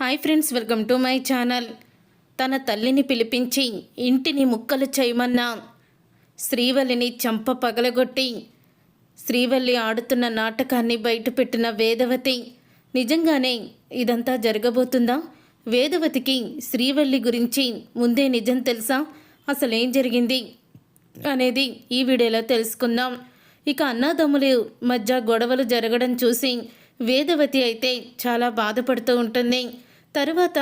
Hi friends welcome to my channel. తన తల్లిని పిలిపించి ఇంటిని ముక్కలు చేయమన్న శ్రీవల్లిని చంప పగలగొట్టి శ్రీవల్లి ఆడుతున్న నాటకాన్ని బయటపెట్టిన వేదవతి నిజంగానే ఇదంతా జరగబోతుందా? వేదవతికి శ్రీవల్లి గురించి ముందే నిజం తెలుసా? అసలేం జరిగింది? అనేది ఈ వీడియోలో తెలుసుకుందాం. ఇక అన్నదమ్ములు మధ్య గొడవలు జరగడం చూసి వేదవతి అయితే చాలా బాధపడుతూ ఉంటుంది. తరువాత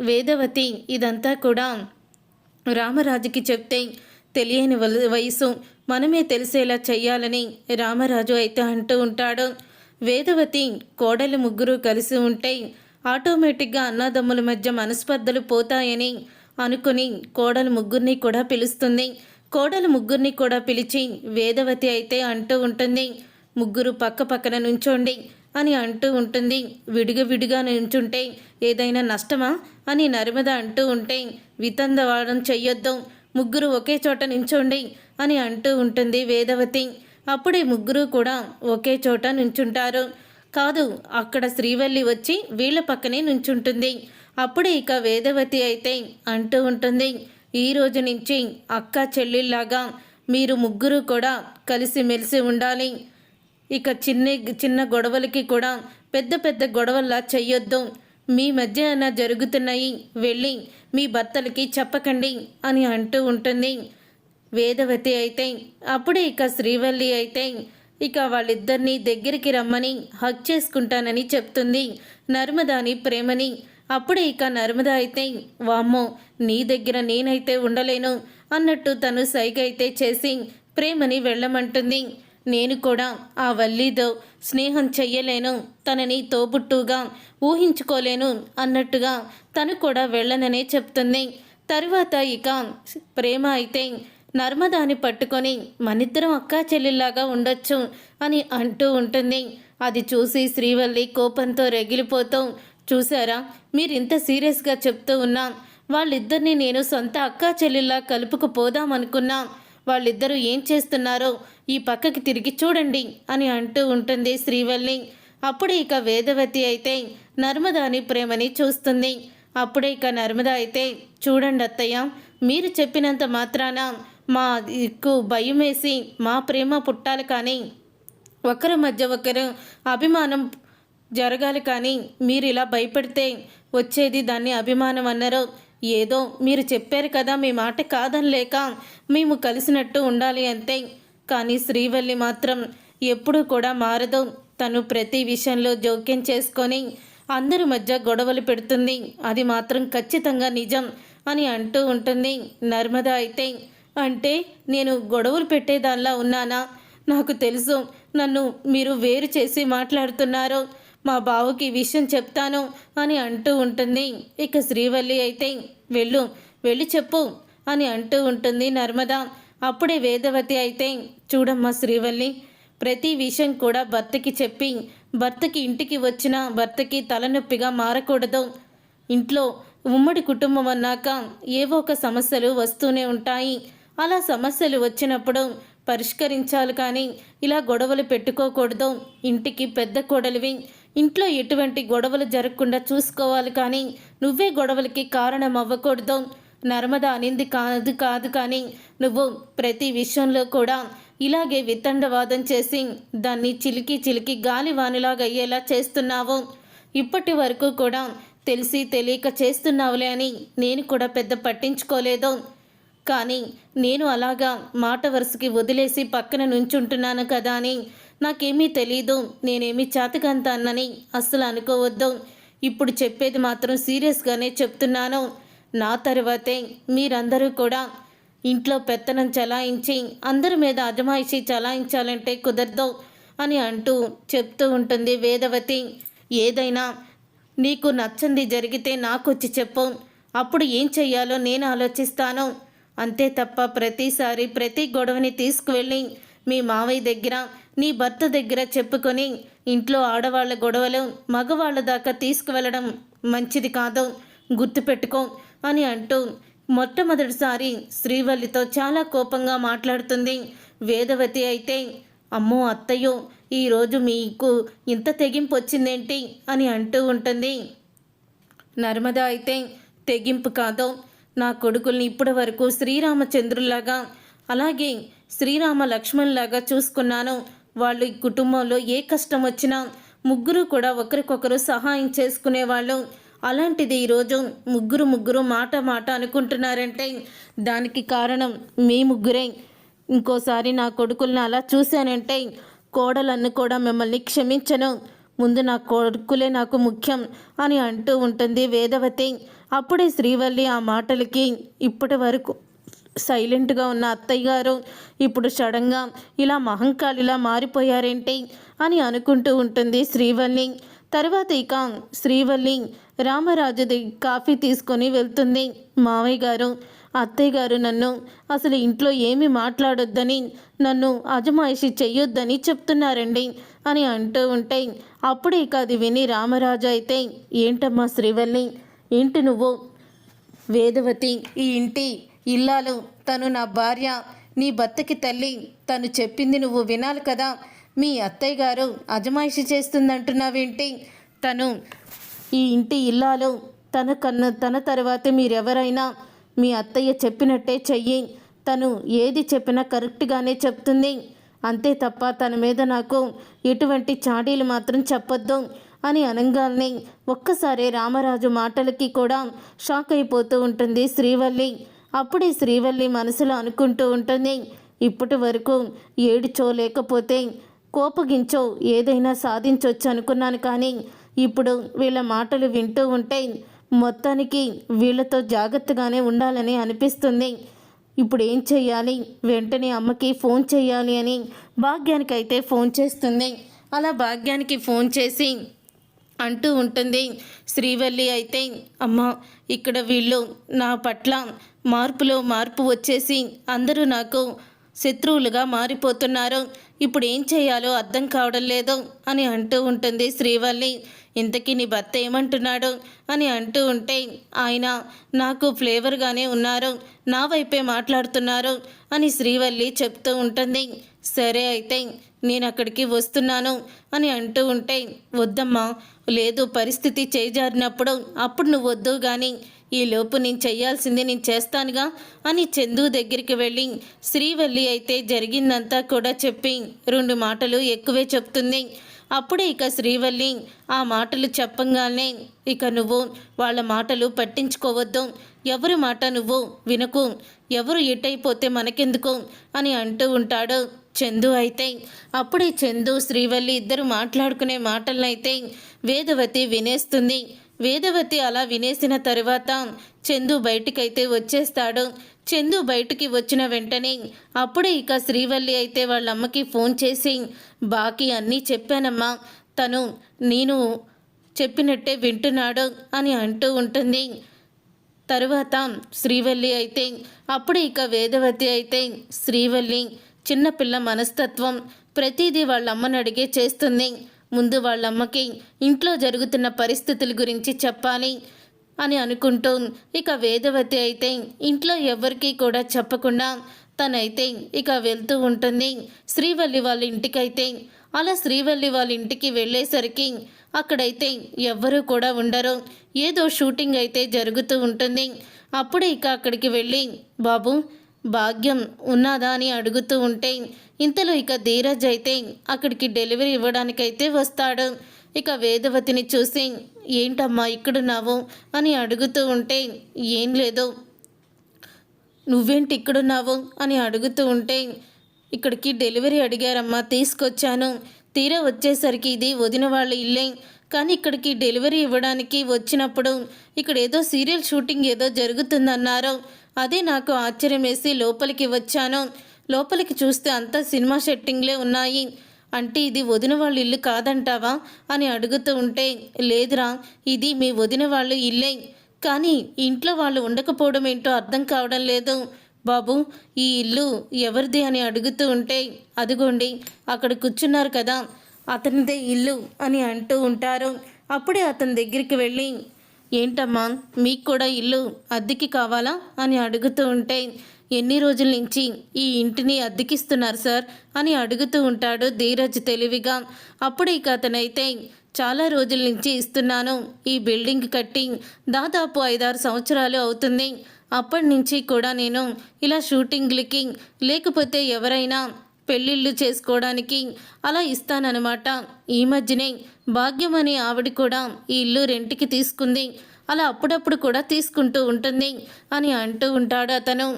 వేదవతి ఇదంతా కూడా రామరాజుకి చెప్తే తెలియని వయసు. మనమే తెలిసేలా చెయ్యాలని రామరాజు అయితే అంటూ ఉంటాడు. వేదవతి కోడలు ముగ్గురు కలిసి ఉంటే ఆటోమేటిక్గా అన్నదమ్ముల మధ్య మనస్పర్ధలు పోతాయని అనుకుని కోడలు ముగ్గురిని కూడా పిలుస్తుంది. కోడలు ముగ్గురిని కూడా పిలిచి వేదవతి అయితే అంటూ ఉంటుంది. ముగ్గురు పక్క పక్కన నుంచోండి. అని అంటూ ఉంటుంది. విడిగా విడిగా నించుంటే ఏదైనా నష్టమా? అని నర్మద అంటూ ఉంటే వితందవాడం చెయ్యొద్దు. ముగ్గురు ఒకే చోట నించోండి అని అంటూ ఉంటుంది వేదవతి. అప్పుడే ముగ్గురు కూడా ఒకే చోట నుంచుంటారు. కాదు అక్కడ శ్రీవల్లి వచ్చి వీళ్ళ పక్కనే నుంచుంటుంది. అప్పుడే ఇక వేదవతి అయితే అంటూ ఉంటుంది ఈ రోజు నుంచి అక్క చెల్లిలాగా మీరు ముగ్గురు కూడా కలిసిమెలిసి ఉండాలి. ఇక చిన్న చిన్న గొడవలకి కూడా పెద్ద పెద్ద గొడవల్లా చెయ్యొద్దు. మీ మధ్య అయినా జరుగుతున్నాయి. వెళ్ళి మీ భర్తలకి చెప్పకండి అని అంటూ ఉంటుంది. వేదవతి అయితే అప్పుడే ఇక శ్రీవల్లి అయితే ఇక వాళ్ళిద్దరినీ దగ్గరికి రమ్మని హక్ చేసుకుంటానని చెప్తుంది నర్మదాని ప్రేమని. అప్పుడే ఇక నర్మద అయితే వామ్మో నీ దగ్గర నేనైతే ఉండలేను అన్నట్టు తను సైగ అయితే చేసి ప్రేమని వెళ్ళమంటుంది. నేను కూడా ఆ వల్లీతో స్నేహం చెయ్యలేను తనని తోబుట్టుగా ఊహించుకోలేను అన్నట్టుగా తను కూడా వెళ్ళననే చెప్తుంది. తరువాత ఇక ప్రేమ అయితే నర్మదాని పట్టుకొని మనిద్దరం అక్కా చెల్లిలాగా ఉండొచ్చు అని అంటూ ఉంటుంది. అది చూసి శ్రీవల్లి కోపంతో రెగిలిపోతూ చూసారా మీరు ఇంత సీరియస్గా చెప్తూ ఉన్నా. వాళ్ళిద్దరిని నేను సొంత అక్కా చెల్లిలా కలుపుకుపోదామనుకున్నా అనుకున్నా వాళ్ళిద్దరూ ఏం చేస్తున్నారో ఈ పక్కకి తిరిగి చూడండి అని అంటూ ఉంటుంది శ్రీవల్లి. అప్పుడే ఇక వేదవతి అయితే నర్మదాని ప్రేమని చూస్తుంది. అప్పుడే ఇక నర్మద అయితే చూడండి అత్తయ్య మీరు చెప్పినంత మాత్రాన మా ఇక్కు భయం వేసి మా ప్రేమ పుట్టాలి కానీ ఒకరి మధ్య ఒకరు అభిమానం జరగాలి కానీ మీరు ఇలా భయపడితే వచ్చేది దాన్ని అభిమానం అన్నారు. ఏదో మీరు చెప్పారు కదా మీ మాట కాదనిలేక మేము కలిసినట్టు ఉండాలి అంతే కానీ శ్రీవల్లి మాత్రం ఎప్పుడూ కూడా మారదు. తను ప్రతి విషయంలో జోక్యం చేసుకొని అందరి మధ్య గొడవలు పెడుతుంది. అది మాత్రం ఖచ్చితంగా నిజం అని అంటూ ఉంటుంది. నర్మద అయితే అంటే నేను గొడవలు పెట్టేదానిలా ఉన్నానా? నాకు తెలుసు నన్ను మీరు వేరు చేసి మాట్లాడుతున్నారు. మా బావకి విషయం చెప్తాను అని అంటూ ఉంటుంది. ఇక శ్రీవల్లి అయితే వెళ్ళు వెళ్ళి చెప్పు అని అంటూ ఉంటుంది నర్మద. అప్పుడే వేదవతి అయితే చూడమ్మా శ్రీవల్లి ప్రతి విషయం కూడా భర్తకి చెప్పి భర్తకి ఇంటికి వచ్చిన భర్తకి తలనొప్పిగా మారకూడదు. ఇంట్లో ఉమ్మడి కుటుంబం అన్నాక ఏవో ఒక సమస్యలు వస్తూనే ఉంటాయి. అలా సమస్యలు వచ్చినప్పుడు పరిష్కరించాలి కానీ ఇలా గొడవలు పెట్టుకోకూడదు. ఇంటికి పెద్ద కోడలివి ఇంట్లో ఎటువంటి గొడవలు జరగకుండా చూసుకోవాలి కానీ నువ్వే గొడవలకి కారణం అవ్వకూడదు. నర్మద అనింది కాదు కాదు కానీ నువ్వు ప్రతి విషయంలో కూడా ఇలాగే వితండవాదం చేసి దాన్ని చిలికి చిలికి గాలివానిలాగా అయ్యేలా చేస్తున్నావు. ఇప్పటి వరకు కూడా తెలిసి తెలియక చేస్తున్నావులే అని నేను కూడా పెద్ద పట్టించుకోలేదు. కానీ నేను అలాగా మాట వరుసకి వదిలేసి పక్కన నుంచుంటున్నాను కదా అని నాకేమీ తెలీదు నేనేమి చేతకంత అన్నని అస్సలు అనుకోవద్దు. ఇప్పుడు చెప్పేది మాత్రం సీరియస్గానే చెప్తున్నాను. నా తర్వాతే మీరందరూ కూడా ఇంట్లో పెత్తనం చలాయించి అందరి మీద అజమాయిషి చలాయించాలంటే కుదరదు అని అంటూ చెప్తూ ఉంటుంది వేదవతి. ఏదైనా నీకు నచ్చంది జరిగితే నాకొచ్చి చెప్పు. అప్పుడు ఏం చెయ్యాలో నేను ఆలోచిస్తాను. అంతే తప్ప ప్రతిసారి ప్రతి గొడవని తీసుకువెళ్ళి మీ మావయ్య దగ్గర నీ భర్త దగ్గర చెప్పుకొని ఇంట్లో ఆడవాళ్ళ గొడవలు మగవాళ్ళ దాకా తీసుకువెళ్ళడం మంచిది కాదు. గుర్తుపెట్టుకో అని అంటూ మొట్టమొదటిసారి శ్రీవల్లితో చాలా కోపంగా మాట్లాడుతుంది. వేదవతి అయితే అమ్మో అత్తయ్యో ఈరోజు మీకు ఇంత తెగింపు వచ్చిందేంటి? అని అంటూ ఉంటుంది. నర్మద అయితే తెగింపు కాదు. నా కొడుకుల్ని ఇప్పటి వరకు శ్రీరామచంద్రులాగా అలాగే శ్రీరామ లక్ష్మణ్లాగా చూసుకున్నాను. వాళ్ళు ఈ కుటుంబంలో ఏ కష్టం వచ్చినా ముగ్గురు కూడా ఒకరికొకరు సహాయం చేసుకునేవాళ్ళు. అలాంటిది ఈరోజు ముగ్గురు ముగ్గురు మాట మాట అనుకుంటున్నారంటే దానికి కారణం మీ ముగ్గురే. ఇంకోసారి నా కొడుకుల్ని అలా చూశానంటే కోడలన్ను కూడా మిమ్మల్ని క్షమించను. ముందు నా కొడుకులే నాకు ముఖ్యం అని అంటూ ఉంటుంది వేదవతి. అప్పుడే శ్రీవల్లి ఆ మాటలకి ఇప్పటి వరకు సైలెంట్గా ఉన్న అత్తయ్య గారు ఇప్పుడు సడన్గా ఇలా మహంకాళిలా మారిపోయారేంటి? అని అనుకుంటూ ఉంటుంది శ్రీవల్లి. తర్వాత ఇక శ్రీవల్లి రామరాజుది కాఫీ తీసుకొని వెళ్తుంది. మావయ్య గారు అత్తయ్య గారు నన్ను అసలు ఇంట్లో ఏమి మాట్లాడొద్దని నన్ను అజమాయిషి చెయ్యొద్దని చెప్తున్నారండి అని అంటూ ఉంటే అప్పుడే ఇక అది విని రామరాజు అయితే ఏంటమ్మా శ్రీవల్లి ఏంటి నువ్వు? వేదవతి ఈ ఇంటి ఇల్లాలు. తను నా భార్య నీ భర్తకి తల్లి. తను చెప్పింది నువ్వు వినాలి కదా. మీ అత్తయ్య గారు అజమాయిషి చేస్తుందంటున్నావేంటి? తను ఈ ఇంటి ఇల్లాలు తన కన్ను తన తర్వాత మీరెవరైనా మీ అత్తయ్య చెప్పినట్టే చెయ్యి. తను ఏది చెప్పినా కరెక్ట్గానే చెప్తుంది. అంతే తప్ప తన మీద నాకు ఎటువంటి చాడీలు మాత్రం చెప్పొద్దు అని అనగానే ఒక్కసారి రామరాజు మాటలకి కూడా షాక్ అయిపోతూ ఉంటుంది శ్రీవల్లి. అప్పుడే శ్రీవల్లి మనసులో అనుకుంటూ ఉంటుంది ఇప్పటి వరకు ఏడుచో లేకపోతే కోపగించో ఏదైనా సాధించవచ్చు అనుకున్నాను కానీ ఇప్పుడు వీళ్ళ మాటలు వింటూ ఉంటే మొత్తానికి వీళ్ళతో జాగ్రత్తగానే ఉండాలని అనిపిస్తుంది. ఇప్పుడు ఏం చెయ్యాలి? వెంటనే అమ్మకి ఫోన్ చేయాలి అని భాగ్యానికి అయితే ఫోన్ చేస్తుంది. అలా భాగ్యానికి ఫోన్ చేసి అంటూ ఉంటుంది. శ్రీవల్లి అయితే అమ్మ ఇక్కడ వీళ్ళు నా పట్ల మార్పులో మార్పు వచ్చేసి అందరూ నాకు శత్రువులుగా మారిపోతున్నారు. ఇప్పుడు ఏం చేయాలో అర్థం కావడం లేదు అని అంటూ ఉంటుంది శ్రీవల్లి. ఇంతకీ నీ భర్త ఏమంటున్నాడు? అని అంటూ ఉంటే ఆయన నాకు ఫ్లేవర్గానే ఉన్నారు. నా వైపే మాట్లాడుతున్నారు అని శ్రీవల్లి చెప్తూ ఉంటుంది. సరే అయితే నేను అక్కడికి వస్తున్నాను అని అంటూ ఉంటే వద్దమ్మా లేదు పరిస్థితి చేజారినప్పుడు అప్పుడు నువ్వు వద్దు కానీ ఈ లోపు నేను చేయాల్సింది నేను చేస్తానుగా అని చందు దగ్గరికి వెళ్ళి శ్రీవల్లి అయితే జరిగిందంతా కూడా చెప్పి రెండు మాటలు ఎక్కువే చెప్తుంది. అప్పుడే ఇక శ్రీవల్లి ఆ మాటలు చెప్పంగానే ఇక నువ్వు వాళ్ళ మాటలు పట్టించుకోవద్దు. ఎవరి మాట నువ్వు వినకు. ఎవరు ఎటైపోతే మనకెందుకు? అని అంటూ ఉంటాడు. చందు అయితే అప్పుడే చందు శ్రీవల్లి ఇద్దరు మాట్లాడుకునే మాటలనైతే వేదవతి వినేస్తుంది. వేదవతి అలా వినేసిన తరువాత చందు బయటికైతే వచ్చేస్తాడు. చందు బయటికి వచ్చిన వెంటనే అప్పుడే ఇక శ్రీవల్లి అయితే వాళ్ళ అమ్మకి ఫోన్ చేసి బాకీ అన్నీ చెప్పానమ్మా. తను నేను చెప్పినట్టే వింటున్నాడు అని అంటూ ఉంటుంది. తరువాత శ్రీవల్లి అయితే అప్పుడే ఇక వేదవతి అయితే శ్రీవల్లి చిన్నపిల్ల మనస్తత్వం ప్రతిదీ వాళ్ళ అమ్మని అడిగే చేస్తుంది. ముందు వాళ్ళమ్మకి ఇంట్లో జరుగుతున్న పరిస్థితుల గురించి చెప్పాలి అని అనుకుంటూ ఇక వేదవతి అయితే ఇంట్లో ఎవరికీ కూడా చెప్పకుండా తనైతే ఇక వెళ్తూ ఉంటుంది. శ్రీవల్లి వాళ్ళ ఇంటికైతే. అలా శ్రీవల్లి వాళ్ళ ఇంటికి వెళ్ళేసరికి అక్కడైతే ఎవ్వరూ కూడా ఉండరు. ఏదో షూటింగ్ అయితే జరుగుతూ ఉంటుంది. అప్పుడే ఇక అక్కడికి వెళ్ళి బాబు భాగ్యం ఉన్నదా అని అడుగుతూ ఉంటే ఇంతలో ఇక ధీరజ్ అయితే అక్కడికి డెలివరీ ఇవ్వడానికైతే వస్తాడు. ఇక వేదవతిని చూసి ఏంటమ్మా ఇక్కడున్నావు? అని అడుగుతూ ఉంటే ఏం లేదు. నువ్వేంటి ఇక్కడున్నావు? అని అడుగుతూ ఉంటే ఇక్కడికి డెలివరీ అడిగారమ్మా తీసుకొచ్చాను. తీరా వచ్చేసరికి ఇది వదిన వాళ్ళ ఇల్లే. కానీ ఇక్కడికి డెలివరీ ఇవ్వడానికి వచ్చినప్పుడు ఇక్కడ ఏదో సీరియల్ షూటింగ్ ఏదో జరుగుతుందన్నారు. అదే నాకు ఆశ్చర్యం వేసి లోపలికి వచ్చాను. లోపలికి చూస్తే అంతా సినిమా సెట్టింగ్లే ఉన్నాయి. అంటే ఇది వదిన వాళ్ళ ఇల్లు కాదంటావా? అని అడుగుతూ ఉంటే లేదురా ఇది మీ వదిన వాళ్ళ ఇల్లే. కానీ ఇంట్లో వాళ్ళు ఉండకపోవడం ఏంటో అర్థం కావడం లేదు. బాబు ఈ ఇల్లు ఎవరిది అని అడుగుతూ ఉంటే అదిగోండి అక్కడ కూర్చున్నారు కదా అతనిదే ఇల్లు అని అంటూ ఉంటారు. అప్పుడే అతని దగ్గరికి వెళ్ళి ఏంటమ్మా? మీకు కూడా ఇల్లు అద్దెకి కావాలా? అని అడుగుతూ ఉంటే ఎన్ని రోజుల నుంచి ఈ ఇంటిని అద్దెకిస్తున్నారు సార్? అని అడుగుతూ ఉంటాడు ధీరజ్ తెలివిగా. అప్పుడు ఇక అతనైతే చాలా రోజుల నుంచి ఇస్తున్నాను. ఈ బిల్డింగ్ కట్టి దాదాపు ఐదారు సంవత్సరాలు అవుతుంది. అప్పటి నుంచి కూడా నేను ఇలా షూటింగ్లకి లేకపోతే ఎవరైనా పెళ్ళిళ్ళు చేసుకోవడానికి అలా ఇస్తానన్నమాట. ఈ మధ్యనే భాగ్యం అనే ఆవిడ కూడా ఈ ఇల్లు రెంట్కి తీసుకుంది. అలా అప్పుడప్పుడు కూడా తీసుకుంటూ ఉంటుంది అని అంటూ ఉంటాడు అతను.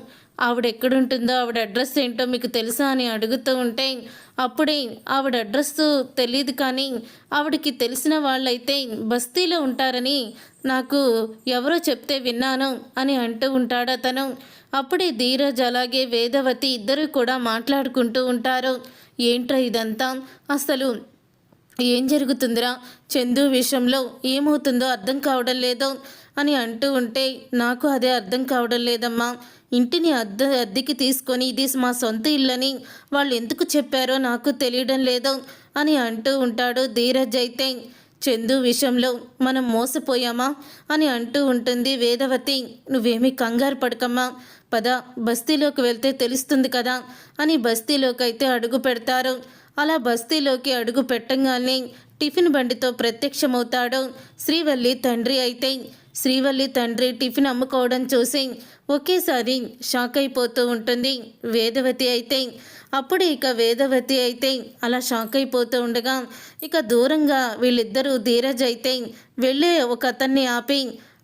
ఆవిడ ఎక్కడుంటుందో ఆవిడ అడ్రస్ ఏంటో మీకు తెలుసా అని అడుగుతూ ఉంటే అప్పుడే ఆవిడ అడ్రస్ తెలియదు కానీ ఆవిడకి తెలిసిన వాళ్ళైతే బస్తీలో ఉంటారని నాకు ఎవరో చెప్తే విన్నాను అని అంటూ ఉంటాడు అతను. అప్పుడే ధీరజ్ అలాగే వేదవతి ఇద్దరు కూడా మాట్లాడుకుంటూ ఉంటారు. ఏంట్రా ఇదంతా? అసలు ఏం జరుగుతుందిరా? చందు విషయంలో ఏమవుతుందో అర్థం కావడం లేదు అని అంటూ ఉంటే నాకు అదే అర్థం కావడం లేదమ్మా. ఇంటిని అద్దె అద్దెకి తీసుకొని ఇది మా సొంత ఇల్లని వాళ్ళు ఎందుకు చెప్పారో నాకు తెలియడం లేదు అని అంటూ ఉంటాడు ధీరజ్ అయితే. చందు విషయంలో మనం మోసపోయామా? అని అంటూ ఉంటుంది వేదవతి. నువ్వేమీ కంగారు పడకమ్మా. పద బస్తీలోకి వెళ్తే తెలుస్తుంది కదా అని బస్తీలోకి అయితే అడుగు పెడతారు. అలా బస్తీలోకి అడుగు పెట్టంగానే టిఫిన్ బండితో ప్రత్యక్షమవుతాడు. శ్రీవల్లి తండ్రి అయితే శ్రీవల్లి తండ్రి టిఫిన్ అమ్ముకోవడం చూసి ఒకేసారి షాక్ అయిపోతూ ఉంటుంది. వేదవతి అయితే అప్పుడు ఇక వేదవతి అయితే అలా షాక్ అయిపోతూ ఉండగా ఇక దూరంగా వీళ్ళిద్దరూ ధీరజ్ అయితే వెళ్ళే ఒక అతన్ని ఆపి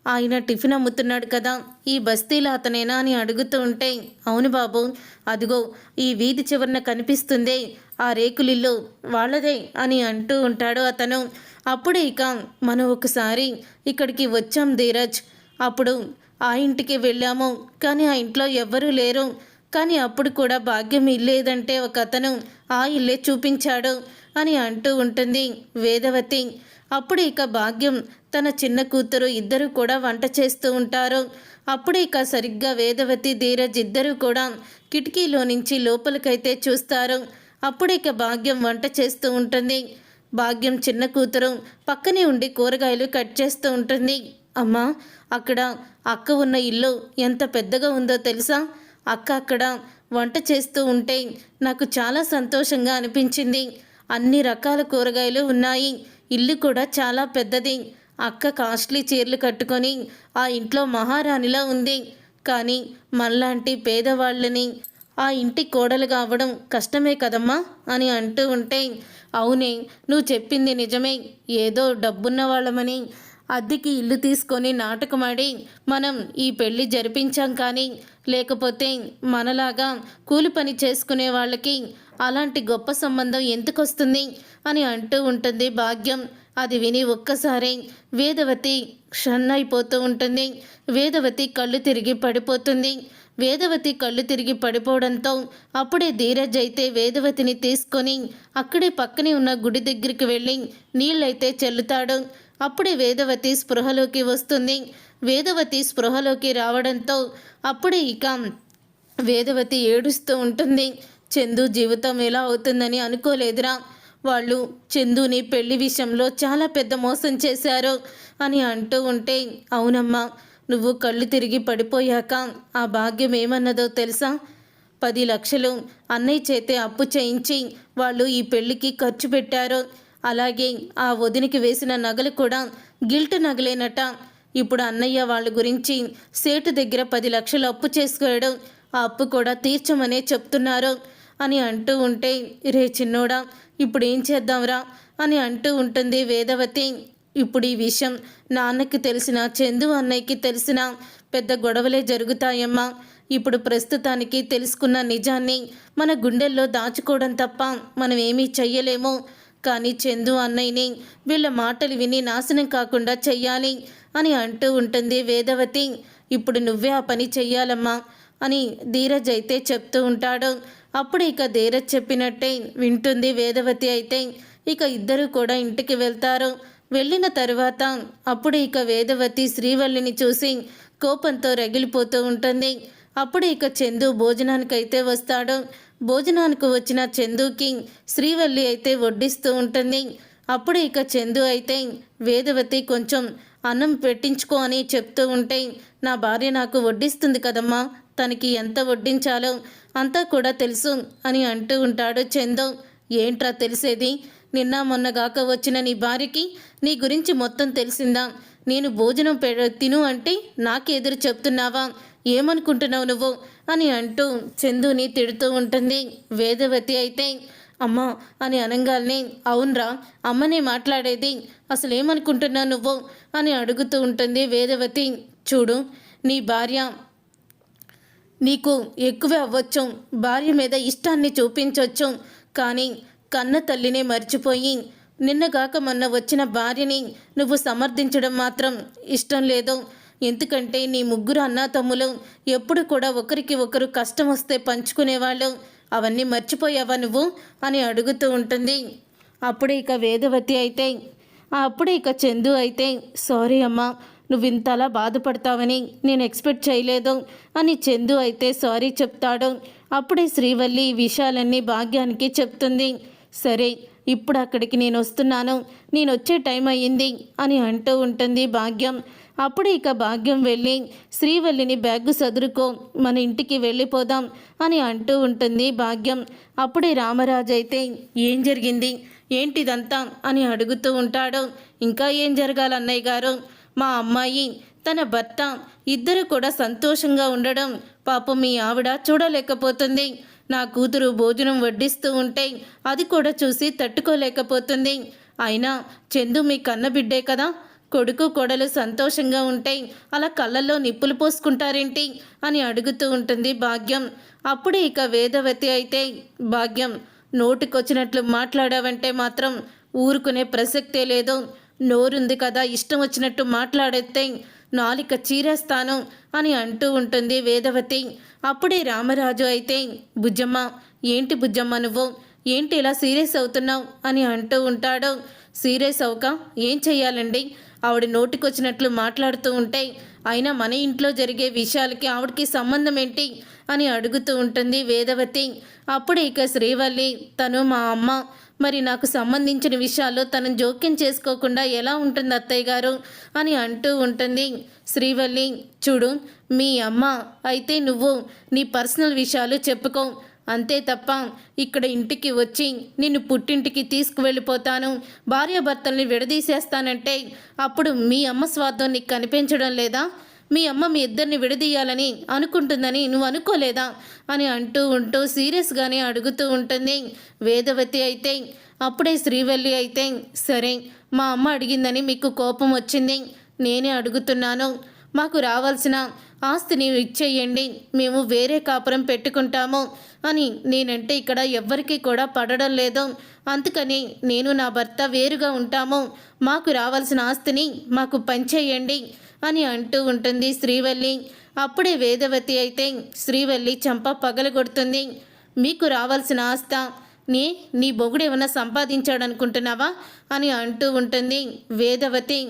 ఆయన టిఫిన్ అమ్ముతున్నాడు కదా. ఈ బస్తీలో అతనేనా అని అడుగుతూ ఉంటే అవును బాబు అదిగో ఈ వీధి చివరన కనిపిస్తుంది ఆ రేకులిల్లు వాళ్ళదే అని అంటూ ఉంటాడు అతను. అప్పుడు ఇక మనం ఒకసారి ఇక్కడికి వచ్చాం ధీరజ్. అప్పుడు ఆ ఇంటికి వెళ్ళాము కానీ ఆ ఇంట్లో ఎవ్వరూ లేరు. కానీ అప్పుడు కూడా భాగ్యం ఇల్లేదంటే ఒక అతను ఆ ఇల్లే చూపించాడు అని అంటూ ఉంటుంది వేదవతి. అప్పుడు ఇక భాగ్యం తన చిన్న కూతురు ఇద్దరు కూడా వంట చేస్తూ ఉంటారు. అప్పుడు ఇక సరిగ్గా వేదవతి ధీరజ్ ఇద్దరు కూడా కిటికీలో నుంచి లోపలికైతే చూస్తారు. అప్పుడు ఇక భాగ్యం వంట చేస్తూ ఉంటుంది. భాగ్యం చిన్న కూతురు పక్కనే ఉండి కూరగాయలు కట్ చేస్తూ ఉంటుంది. అమ్మా అక్కడ అక్క ఉన్న ఇల్లు ఎంత పెద్దగా ఉందో తెలుసా? అక్క అక్కడ వంట చేస్తూ ఉంటే నాకు చాలా సంతోషంగా అనిపించింది. అన్ని రకాల కూరగాయలు ఉన్నాయి. ఇల్లు కూడా చాలా పెద్దది. అక్క కాస్ట్లీ చీరలు కట్టుకొని ఆ ఇంట్లో మహారాణిలా ఉంది. కానీ మనలాంటి పేదవాళ్ళని ఆ ఇంటి కోడలు కావడం కష్టమే కదమ్మా అని అంటూ ఉంటే అవునే నువ్వు చెప్పింది నిజమే. ఏదో డబ్బున్న వాళ్ళమని అద్దెకి ఇల్లు తీసుకొని నాటకమాడి మనం ఈ పెళ్ళి జరిపించాం కానీ లేకపోతే మనలాగా కూలి పని చేసుకునే వాళ్ళకి అలాంటి గొప్ప సంబంధం ఎందుకు వస్తుంది అని అంటూ ఉంటుంది భాగ్యం. అది విని ఒక్కసారి వేదవతి క్షన్నైపోతూ ఉంటుంది. వేదవతి కళ్ళు తిరిగి పడిపోతుంది. వేదవతి కళ్ళు తిరిగి పడిపోవడంతో అప్పుడే ధీరజ్ అయితే వేదవతిని తీసుకొని అక్కడే పక్కనే ఉన్న గుడి దగ్గరికి వెళ్ళి నీళ్ళైతే చెల్లుతాడు. అప్పుడే వేదవతి స్పృహలోకి వస్తుంది. వేదవతి స్పృహలోకి రావడంతో అప్పుడే ఇక వేదవతి ఏడుస్తూ ఉంటుంది. చందు జీవితం ఎలా అవుతుందని అనుకోలేదురా. వాళ్ళు చందుని పెళ్ళి విషయంలో చాలా పెద్ద మోసం చేశారు అని అంటూ ఉంటే అవునమ్మా నువ్వు కళ్ళు తిరిగి పడిపోయాక ఆ భాగ్యం ఏమన్నదో తెలుసా? పది లక్షలు అన్నయ్య చేతే అప్పు చేయించి వాళ్ళు ఈ పెళ్ళికి ఖర్చు పెట్టారు. అలాగే ఆ వదినికి వేసిన నగలు కూడా గిల్ట్ నగలేనట. ఇప్పుడు అన్నయ్య వాళ్ళ గురించి సేటు దగ్గర పది లక్షలు అప్పు చేసుకోవడం ఆ అప్పు కూడా తీర్చమనే చెప్తున్నారు అని అంటూ ఉంటే రే చిన్నోడా ఇప్పుడు ఏం చేద్దాంరా? అని అంటూ ఉంటుంది వేదవతి. ఇప్పుడు ఈ విషయం నాన్నకి తెలిసిన చందు అన్నయ్యకి తెలిసిన పెద్ద గొడవలే జరుగుతాయమ్మా. ఇప్పుడు ప్రస్తుతానికి తెలుసుకున్న నిజాన్ని మన గుండెల్లో దాచుకోవడం తప్ప మనం ఏమీ చెయ్యలేము. కానీ చందు అన్నయ్యని వీళ్ళ మాటలు విని నాశనం కాకుండా చెయ్యాలి అని అంటూ ఉంటుంది వేదవతి. ఇప్పుడు నువ్వే ఆ పని చెయ్యాలమ్మా అని ధీరజ్ అయితే చెప్తూ ఉంటాడు. అప్పుడు ఇక ధీరజ్ చెప్పినట్టే వింటుంది వేదవతి అయితే. ఇక ఇద్దరు కూడా ఇంటికి వెళ్తారు. వెళ్ళిన తరువాత అప్పుడు ఇక వేదవతి శ్రీవల్లిని చూసి కోపంతో రగిలిపోతూ ఉంటుంది. అప్పుడు ఇక చందు భోజనానికైతే వస్తాడు. భోజనానికి వచ్చిన చందుకి శ్రీవల్లి అయితే వడ్డిస్తూ ఉంటుంది. అప్పుడు ఇక చందు అయితే వేదవతి కొంచెం అన్నం పెట్టించుకో అని చెప్తూ ఉంటే నా భార్య నాకు వడ్డిస్తుంది కదమ్మా తనకి ఎంత వడ్డించాలో అంతా కూడా తెలుసు అని అంటూ ఉంటాడు చందు. ఏంట్రా తెలిసేది? నిన్న మొన్నగాక వచ్చిన నీ భార్యకి నీ గురించి మొత్తం తెలిసిందా? నేను భోజనం పె తిను అంటే నాకెదురు చెప్తున్నావా? ఏమనుకుంటున్నావు నువ్వు? అని అంటూ చందుని తిడుతూ ఉంటుంది. వేదవతి అయితే అమ్మా అని అనగానే అవునరా అమ్మనే మాట్లాడేది. అసలు ఏమనుకుంటున్నావు నువ్వు? అని అడుగుతూ ఉంటుంది వేదవతి. చూడు నీ భార్య నీకు ఎక్కువే అవ్వచ్చు. భార్య మీద ఇష్టాన్ని చూపించవచ్చు కానీ కన్న తల్లినే మర్చిపోయి నిన్నగాక మొన్న వచ్చిన భార్యని నువ్వు సమర్థించడం మాత్రం ఇష్టం లేదు. ఎందుకంటే నీ ముగ్గురు అన్నాతమ్ములు ఎప్పుడు కూడా ఒకరికి ఒకరు కష్టం వస్తే పంచుకునేవాళ్ళు. అవన్నీ మర్చిపోయావా నువ్వు? అని అడుగుతూ ఉంటుంది. అప్పుడే ఇక వేదవతి అయితే అప్పుడే ఇక చందు అయితే సారీ అమ్మా నువ్వు ఇంతలా బాధపడతావని నేను ఎక్స్పెక్ట్ చేయలేదు అని చందు అయితే సారీ చెప్తాడు. అప్పుడే శ్రీవల్లి ఈ విషయాలన్నీ భాగ్యానికి చెప్తుంది. సరే ఇప్పుడు అక్కడికి నేను వస్తున్నాను. నేను వచ్చే టైం అయ్యింది అని అంటూ ఉంటుంది భాగ్యం. అప్పుడు ఇక భాగ్యం వెళ్ళి శ్రీవల్లిని బ్యాగ్ సదురుకో మన ఇంటికి వెళ్ళిపోదాం అని అంటూ ఉంటుంది భాగ్యం. అప్పుడే రామరాజు అయితే ఏం జరిగింది? ఏంటిదంతా? అని అడుగుతూ ఉంటాడు. ఇంకా ఏం జరగాలి అన్నయ్య గారు? మా అమ్మాయి తన భర్త ఇద్దరు కూడా సంతోషంగా ఉండడం పాపం మీ ఆవిడ చూడలేకపోతుంది. నా కూతురు భోజనం వడ్డిస్తూ ఉంటే అది కూడా చూసి తట్టుకోలేకపోతుంది. అయినా చందు మీ కన్నబిడ్డే కదా? కొడుకు కొడలు సంతోషంగా ఉంటాయి అలా కళ్ళల్లో నిప్పులు పోసుకుంటారేంటి అని అడుగుతూ ఉంటుంది భాగ్యం. అప్పుడే ఇక వేదవతి అయితే భాగ్యం నోటికొచ్చినట్లు మాట్లాడావంటే మాత్రం ఊరుకునే ప్రసక్తే లేదు. నోరుంది కదా ఇష్టం వచ్చినట్టు మాట్లాడేస్తే నాలిక చీరేస్తాను అని అంటూ ఉంటుంది వేదవతి. అప్పుడే రామరాజు అయితే బుజ్జమ్మ ఏంటి బుజ్జమ్మ నువ్వు? ఏంటి ఇలా సీరియస్ అవుతున్నావు? అని అంటూ ఉంటాడు. సీరియస్ అవక? ఏం చెయ్యాలండి? ఆవిడ నోటికొచ్చినట్లు మాట్లాడుతూ ఉంటే అయినా మన ఇంట్లో జరిగే విషయాలకి ఆవిడకి సంబంధం ఏంటి? అని అడుగుతూ ఉంటుంది వేదవతి. అప్పుడు ఇక శ్రీవల్లి తను మా అమ్మ. మరి నాకు సంబంధించిన విషయాల్లో తను జోక్యం చేసుకోకుండా ఎలా ఉంటుంది అత్తయ్య గారు? అని అంటూ ఉంటుంది శ్రీవల్లి. చూడు మీ అమ్మ అయితే నువ్వు నీ పర్సనల్ విషయాలు చెప్పుకో. అంతే తప్ప ఇక్కడ ఇంటికి వచ్చి నిన్ను పుట్టింటికి తీసుకువెళ్ళిపోతాను. భార్యాభర్తల్ని విడదీసేస్తానంటే అప్పుడు మీ అమ్మ స్వార్థం నీకు కనిపించడం లేదా? మీ అమ్మ మీ ఇద్దరిని విడదీయాలని అనుకుంటుందని నువ్వు అనుకోలేదా? అని అంటూ ఉంటూ సీరియస్గానే అడుగుతూ ఉంటుంది. వేదవతి అయితే అప్పుడే శ్రీవల్లి అయితే సరే మా అమ్మ అడిగిందని మీకు కోపం వచ్చింది. నేనే అడుగుతున్నాను. మాకు రావాల్సిన ఆస్తిని ఇచ్చేయండి మేము వేరే కాపురం పెట్టుకుంటాము అని నేనంటే ఇక్కడ ఎవ్వరికీ కూడా పడడం లేదు. అందుకని నేను నా భర్త వేరుగా ఉంటాము మాకు రావాల్సిన ఆస్తిని మాకు పంచేయండి అని అంటూ ఉంటుంది శ్రీవల్లి. అప్పుడే వేదవతి అయితే శ్రీవల్లి చంప పగలగొడుతుంది మీకు రావాల్సిన ఆస్త నీ నీ బొగుడు ఏమైనా సంపాదించాడనుకుంటున్నావా అని అంటూ ఉంటుంది వేదవతి.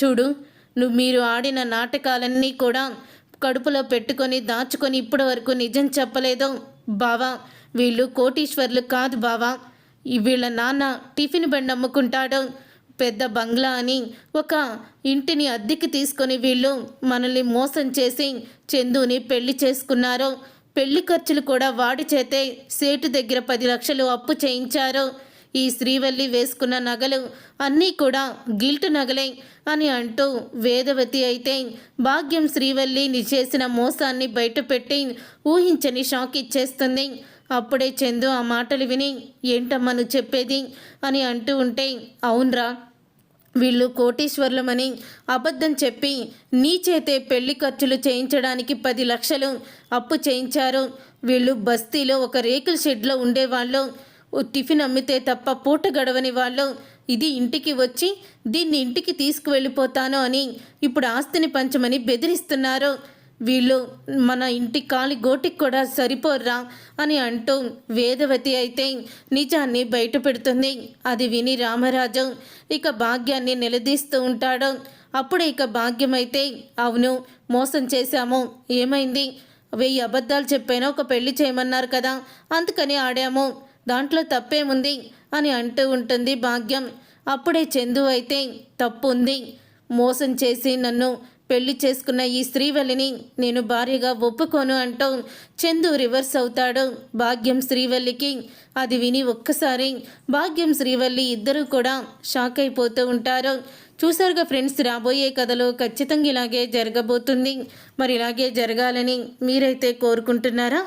చూడు నువ్వు మీరు ఆడిన నాటకాలన్నీ కూడా కడుపులో పెట్టుకొని దాచుకొని ఇప్పటి వరకు నిజం చెప్పలేదు బావా? వీళ్ళు కోటీశ్వర్లు కాదు బావా. వీళ్ళ నాన్న టిఫిన్ బండి అమ్ముకుంటాడు పెద్ద బంగ్లా అని ఒక ఇంటిని అద్దెకి తీసుకొని వీళ్ళు మనల్ని మోసం చేసి చందుని పెళ్ళి చేసుకున్నారు. పెళ్ళి ఖర్చులు కూడా వాడి చేతే సేటు దగ్గర పది లక్షలు అప్పు చేయించారు. ఈ శ్రీవల్లి వేసుకున్న నగలు అన్నీ కూడా గిల్ట్ నగలే అని అంటూ వేదవతి అయితే భాగ్యం శ్రీవల్లిని చేసిన మోసాన్ని బయటపెట్టి ఊహించని షాక్ ఇచ్చేస్తుంది. అప్పుడే చందు ఆ మాటలు విని ఏంటమ్మా నువ్వు చెప్పేది? అని అంటూ ఉంటే అవునరా వీళ్ళు కోటీశ్వర్లమని అబద్ధం చెప్పి నీ చేతే పెళ్ళి ఖర్చులు చేయించడానికి పది లక్షలు అప్పు చేయించారు. వీళ్ళు బస్తీలో ఒక రేకుల షెడ్లో ఉండేవాళ్ళు టిఫిన్ అమ్మితే తప్ప పూట గడవని వాళ్ళు. ఇది ఇంటికి వచ్చి దీన్ని ఇంటికి తీసుకువెళ్ళిపోతాను అని ఇప్పుడు ఆస్తిని పంచమని బెదిరిస్తున్నారు. వీళ్ళు మన ఇంటి కాలి గోటికి కూడా సరిపోర్రా అని అంటూ వేదవతి అయితే నిజాన్ని బయట పెడుతుంది. అది విని రామరాజు ఇక భాగ్యాన్ని నిలదీస్తూ ఉంటాడు. అప్పుడు ఇక భాగ్యం అయితే అవును మోసం చేశాము ఏమైంది? వెయ్యి అబద్ధాలు చెప్పాను ఒక పెళ్ళి చేయమన్నారు కదా అందుకని ఆడాము. దాంట్లో తప్పేముంది? అని అంటూ ఉంటుంది భాగ్యం. అప్పుడే చందు అయితే తప్పు ఉంది మోసం చేసి నన్ను పెళ్ళి చేసుకున్న ఈ శ్రీవల్లిని నేను భార్యగా ఒప్పుకోను అంటూ. చందు రివర్స్ అవుతాడు. భాగ్యం శ్రీవల్లికి. అది విని ఒక్కసారి భాగ్యం శ్రీవల్లి ఇద్దరూ కూడా షాక్ అయిపోతూ ఉంటారు. చూసారుగా ఫ్రెండ్స్ రాబోయే కథలో ఖచ్చితంగా ఇలాగే జరగబోతుంది. మరి ఇలాగే జరగాలని మీరైతే కోరుకుంటున్నారా?